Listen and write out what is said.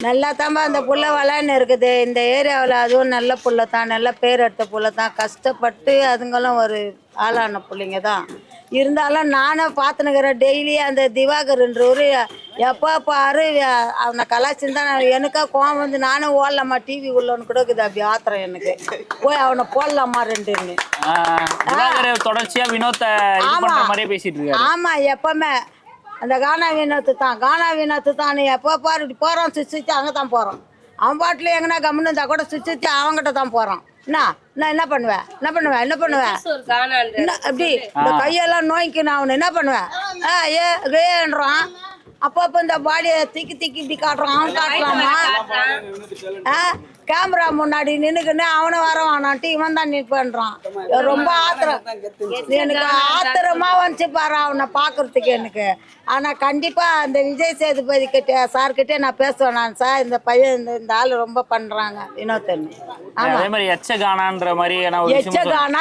நல்லா தான்பா அந்த புள்ள வளன்னு இருக்குது. இந்த ஏரியாவில் அதுவும் நல்ல புள்ள தான் நல்ல பேர் எடுத்த புள்ள தான் கஷ்டப்பட்டு அதுங்களும் ஒரு ஆளான பிள்ளைங்க தான் இருந்தாலும் நானும் பார்த்துனுக்கிறேன் டெய்லி அந்த திவாகர்ன்றவர் எப்போ பாரு அவனை கலாச்சின்னு தான் எனக்கா கோவம் வந்து நானும் ஓடலாமா? டிவி உள்ளன்னு கூட இருக்குது அப்படி ஆத்திரம் எனக்கு. போய் அவனை போடலாமா ரெண்டுன்னு. ஆஹ் திவாகர் தொடர்ச்சியா வினோத்தை இது ஆமா. பண்ற மாதிரியே பேசிட்டு இருக்காரு. ஆமா எப்பவுமே. அந்த கானா வினோத்து தான் கானா வினோத்து தான். நீ எப்போ பாரு இப்படி போகிறோம் சுற்றி அங்கே தான் போகிறோம் அவன் பாட்டில் எங்கன்னா கம்முன்னு இருந்தால் கூட சுற்றி அவங்ககிட்ட தான் போகிறான் என்ன? நான் என்ன பண்ணுவேன் என்ன பண்ணுவேன் என்ன பண்ணுவேன் என்ன அப்படி இந்த கையெல்லாம் நோய்க்கு நான் அவனை என்ன பண்ணுவேன் ஆ ஏ ஏன்றான் அப்பப்போ இந்த பாடியை திக்கி திக்கி இப்படி காட்டுறான் அவன் காட்டலாமா ஆ? கேமரா முன்னாடி நின்னுக்குன்னு அவனை வர வேணான்ட்டு இவன் தான் நிற்பேன்றான் ரொம்ப ஆத்திரம். எனக்கு ஆத்திரமா வந்துச்சு பாரு அவனை பார்க்கறதுக்கு எனக்கு. ஆனா கண்டிப்பா அந்த விஜய் சேதுபதி கிட்ட சார்கிட்ட நான் பேசுவேன் நான் சார் இந்த பையன் இந்த இந்த ஆள் ரொம்ப பண்றாங்க வினோத்தன் ஆமா. அதே மாதிரி எச்ச கானான்ற